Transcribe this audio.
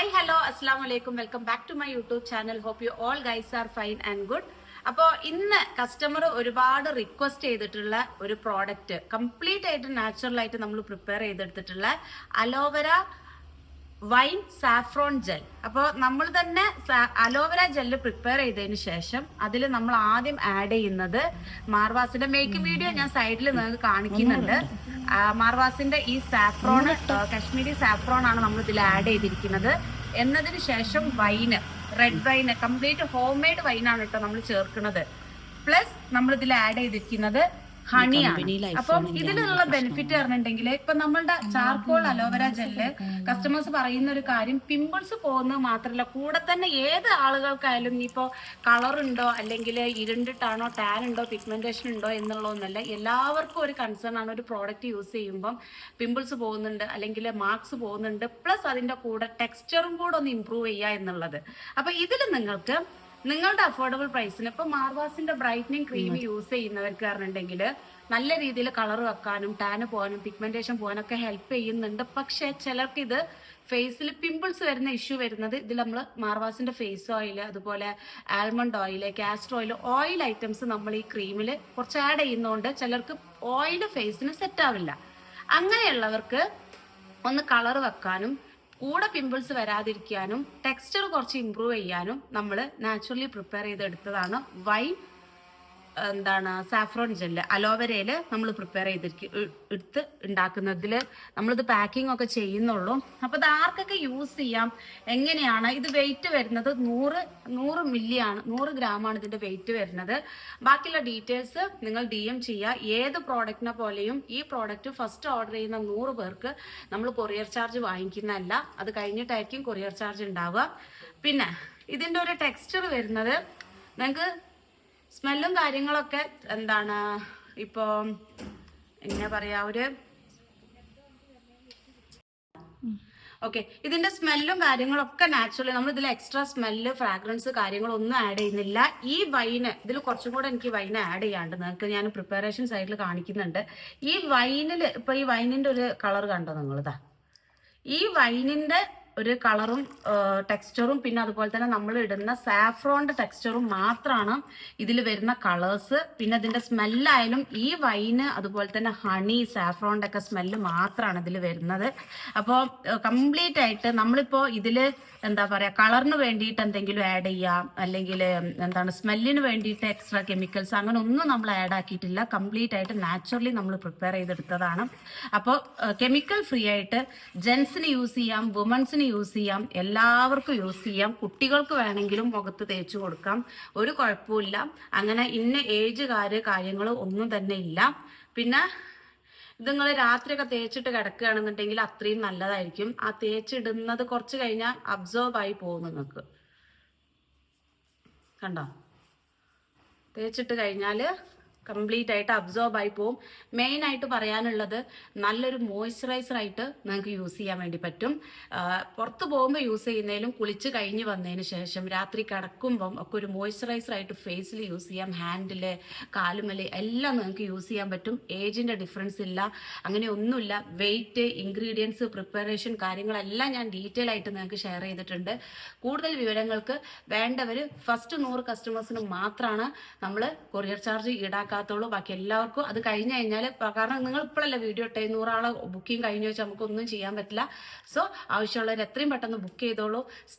Hi hello അസ്സാം വലൈക്കും welcome back to my YouTube channel hope you all guys are fine and good അപ്പോൾ ഇന്ന് customer ഒരുപാട് request ചെയ്തിട്ടുള്ള ഒരു പ്രോഡക്റ്റ് കംപ്ലീറ്റ് ആയിട്ട് നാച്ചുറൽ ആയിട്ട് നമ്മൾ prepare ചെയ്തെടുത്തിട്ടുള്ള aloe vera wine saffron gel. അപ്പോൾ നമ്മൾ തന്നെ അലോവേര ജെല്ല് പ്രിപ്പയർ ചെയ്തതിന് ശേഷം അതിൽ നമ്മൾ ആദ്യം ആഡ് ചെയ്യുന്നത് മാർവാസിന്റെ മേക്കിംഗ് വീഡിയോ ഞാൻ സൈഡിൽ നിങ്ങൾക്ക് കാണിക്കുന്നുണ്ട്. മാർവാസിന്റെ ഈ സാഫ്രോൺ കശ്മീരി സാഫ്രോൺ ആണ് നമ്മൾ ഇതിൽ ആഡ് ചെയ്തിരിക്കുന്നത്. എന്നതിന് ശേഷം wine red wine complete homemade വൈനാണ് കേട്ടോ നമ്മൾ ചേർക്കുന്നത്. പ്ലസ് നമ്മൾ ഇതിൽ ആഡ് ചെയ്തിരിക്കുന്നത് ഹണിയാണ്. അപ്പം ഇതിലുള്ള ബെനിഫിറ്റ് പറഞ്ഞിട്ടുണ്ടെങ്കിൽ ഇപ്പൊ നമ്മളുടെ ചാർക്കോൾ അലോവേര ജെല്ല് കസ്റ്റമേഴ്സ് പറയുന്ന ഒരു കാര്യം പിമ്പിൾസ് പോകുന്നത് മാത്രമല്ല കൂടെ തന്നെ ഏത് ആളുകൾക്കായാലും ഇനിയിപ്പോ കളർ ഉണ്ടോ അല്ലെങ്കിൽ ഇരുണ്ടിട്ടാണോ ടാൻ ഉണ്ടോ പിഗ്മെന്റേഷൻ ഉണ്ടോ എന്നുള്ളതൊന്നല്ല എല്ലാവർക്കും ഒരു കൺസേൺ ആണ് ഒരു പ്രോഡക്റ്റ് യൂസ് ചെയ്യുമ്പം പിമ്പിൾസ് പോകുന്നുണ്ട് അല്ലെങ്കിൽ മാർക്സ് പോകുന്നുണ്ട് പ്ലസ് അതിന്റെ കൂടെ ടെക്സ്ചറും കൂടെ ഒന്ന് ഇമ്പ്രൂവ് ചെയ്യുക എന്നുള്ളത്. അപ്പൊ ഇതിൽ നിങ്ങൾക്ക് നിങ്ങളുടെ അഫോർഡബിൾ പ്രൈസിന് ഇപ്പൊ മാർവാസിന്റെ ബ്രൈറ്റനിങ് ക്രീം യൂസ് ചെയ്യുന്നവർക്ക് പറഞ്ഞിട്ടുണ്ടെങ്കിൽ നല്ല രീതിയിൽ കളർ വെക്കാനും ടാന് പോകാനും പിഗ്മെന്റേഷൻ പോകാനൊക്കെ ഹെൽപ്പ് ചെയ്യുന്നുണ്ട്. പക്ഷെ ചിലർക്ക് ഇത് ഫേസിൽ പിമ്പിൾസ് വരുന്ന ഇഷ്യൂ വരുന്നത് ഇതിൽ നമ്മൾ മാർവാസിന്റെ ഫേസ് ഓയിൽ അതുപോലെ almond oil castor oil oil items നമ്മൾ ഈ ക്രീമിൽ കുറച്ച് ആഡ് ചെയ്യുന്നതുകൊണ്ട് ചിലർക്ക് ഓയിൽ ഫേസിന് സെറ്റ് ആവില്ല. അങ്ങനെയുള്ളവർക്ക് ഒന്ന് കളർ വെക്കാനും കൂടെ പിമ്പിൾസ് വരാതിരിക്കാനും ടെക്സ്ചർ കുറച്ച് ഇമ്പ്രൂവ് ചെയ്യാനും നമ്മൾ നാച്ചുറലി പ്രിപ്പയർ ചെയ്തെടുത്തതാണ് വൈൻ എന്താണ് സാഫ്രോൺ ജെല്ല് അലോവരയിൽ നമ്മൾ പ്രിപ്പയർ ചെയ്തിരിക്കും എടുത്ത് ഉണ്ടാക്കുന്നതിൽ നമ്മളിത് പാക്കിംഗ് ഒക്കെ ചെയ്യുന്നുള്ളൂ. അപ്പോൾ ഇത് ആർക്കൊക്കെ യൂസ് ചെയ്യാം? എങ്ങനെയാണ്? ഇത് വെയിറ്റ് വരുന്നത് നൂറ് നൂറ് മില്ലി ആണ് നൂറ് ഗ്രാമാണ് ഇതിന്റെ വെയിറ്റ് വരുന്നത്. ബാക്കിയുള്ള ഡീറ്റെയിൽസ് നിങ്ങൾ ഡി എം ചെയ്യുക ഏത് പ്രോഡക്റ്റിനെ പോലെയും ഈ പ്രോഡക്റ്റ് ഫസ്റ്റ് ഓർഡർ ചെയ്യുന്ന നൂറ് പേർക്ക് നമ്മൾ കൊറിയർ ചാർജ് വാങ്ങിക്കുന്നതല്ല. അത് കഴിഞ്ഞിട്ടായിരിക്കും കൊറിയർ ചാർജ് ഉണ്ടാവുക പിന്നെ ഇതിന്റെ ഒരു ടെക്സ്ചർ വരുന്നത് നിങ്ങൾക്ക് സ്മെല്ലും കാര്യങ്ങളൊക്കെ എന്താണ് ഇപ്പോ എങ്ങനെ പറയാ ഒരു ഓക്കെ. ഇതിന്റെ സ്മെല്ലും കാര്യങ്ങളൊക്കെ നാച്ചുറലി നമ്മൾ ഇതിൽ എക്സ്ട്രാ സ്മെല്ല് ഫ്രാഗ്രൻസ് കാര്യങ്ങളൊന്നും ആഡ് ചെയ്യുന്നില്ല. ഈ വൈന് ഇതിൽ കുറച്ചും കൂടെ എനിക്ക് വൈന് ആഡ് ചെയ്യാണ്ട് നിങ്ങൾക്ക് ഞാൻ പ്രിപ്പറേഷൻ സൈഡിൽ കാണിക്കുന്നുണ്ട്. ഈ വൈനിൽ ഇപ്പൊ ഈ വൈനിന്റെ ഒരു കളർ കണ്ടോ നിങ്ങളിതാ? ഈ വൈനിന്റെ ഒരു കളറും ടെക്സ്ചറും പിന്നെ അതുപോലെ തന്നെ നമ്മൾ ഇടുന്ന സാഫ്രോണിന്റെ ടെക്സ്ചറും മാത്രമാണ് ഇതിൽ വരുന്ന കളേഴ്സ് പിന്നെ ഇതിന്റെ സ്മെല്ലായാലും ഈ വൈന് അതുപോലെ തന്നെ ഹണി സാഫ്രോണിന്റെ ഒക്കെ സ്മെല്ല് മാത്രമാണ് ഇതിൽ വരുന്നത്. അപ്പോൾ കംപ്ലീറ്റ് ആയിട്ട് നമ്മളിപ്പോൾ ഇതിൽ എന്താ പറയുക കളറിന് വേണ്ടിയിട്ട് എന്തെങ്കിലും ആഡ് ചെയ്യാം. അല്ലെങ്കിൽ എന്താണ് സ്മെല്ലിന് വേണ്ടിയിട്ട് എക്സ്ട്രാ കെമിക്കൽസ് അങ്ങനെ ഒന്നും നമ്മൾ ആഡ് ആക്കിയിട്ടില്ല. കംപ്ലീറ്റ് ആയിട്ട് നാച്ചുറലി നമ്മൾ പ്രിപ്പയർ ചെയ്തെടുത്തതാണ്. അപ്പോൾ കെമിക്കൽ ഫ്രീ ആയിട്ട് ജെൻസിന് യൂസ് ചെയ്യാം വുമൻസിന് യൂസ് ചെയ്യാം എല്ലാവർക്കും യൂസ് ചെയ്യാം. കുട്ടികൾക്ക് വേണമെങ്കിലും മുഖത്ത് തേച്ച് കൊടുക്കാം. ഒരു കുഴപ്പമില്ല അങ്ങനെ ഇന്ന ഏജുകാര് കാര്യങ്ങൾ ഒന്നും തന്നെ ഇല്ല. പിന്നെ ഇത് നിങ്ങൾ രാത്രിയൊക്കെ തേച്ചിട്ട് കിടക്കുകയാണെന്നുണ്ടെങ്കിൽ അത്രയും നല്ലതായിരിക്കും. ആ തേച്ചിടുന്നത് കുറച്ച് കഴിഞ്ഞാൽ അബ്സോർബ് ആയി പോകും നിങ്ങൾക്ക്. കണ്ടോ? തേച്ചിട്ട് കഴിഞ്ഞാൽ കംപ്ലീറ്റ് ആയിട്ട് അബ്സോർബ് ആയി പോവും. മെയിൻ ആയിട്ട് പറയാനുള്ളത് നല്ലൊരു മോയ്സ്ചറൈസർ ആയിട്ട് നിങ്ങൾക്ക് യൂസ് ചെയ്യാൻ വേണ്ടി പറ്റും. പുറത്ത് പോകുമ്പോൾ യൂസ് ചെയ്യുന്നതിലും കുളിച്ച് കഴിഞ്ഞ് വന്നതിന് ശേഷം രാത്രി കിടക്കുമ്പം ഒക്കെ ഒരു മോയ്സ്ചറൈസർ ആയിട്ട് ഫേസിൽ യൂസ് ചെയ്യാം. ഹാൻഡിൽ കാലുമൽ എല്ലാം നിങ്ങൾക്ക് യൂസ് ചെയ്യാൻ പറ്റും. ഏജിന്റെ ഡിഫറൻസ് ഇല്ല. അങ്ങനെ ഒന്നുമില്ല. വെയിറ്റ് ഇൻഗ്രീഡിയൻസ് പ്രിപ്പറേഷൻ കാര്യങ്ങളെല്ലാം ഞാൻ ഡീറ്റെയിൽ ആയിട്ട് നിങ്ങൾക്ക് ഷെയർ ചെയ്തിട്ടുണ്ട്. കൂടുതൽ വിവരങ്ങൾക്ക് വേണ്ടവർ ഫസ്റ്റ് നൂറ് കസ്റ്റമേഴ്സിന് മാത്രമാണ് നമ്മൾ കൊറിയർ ചാർജ് ഈടാക്കാത്തുള്ളൂ ബാക്കി എല്ലാവർക്കും അത് കഴിഞ്ഞ് കഴിഞ്ഞാൽ കാരണം നിങ്ങൾ ഇപ്പോഴല്ല വീഡിയോ ഇട്ടേ നൂറാളെ ബുക്കിംഗ് കഴിഞ്ഞു വെച്ചാൽ നമുക്കൊന്നും ചെയ്യാൻ പറ്റില്ല. സോ ആവശ്യമുള്ളവർ എത്രയും പെട്ടെന്ന് ബുക്ക് ചെയ്തോളൂ.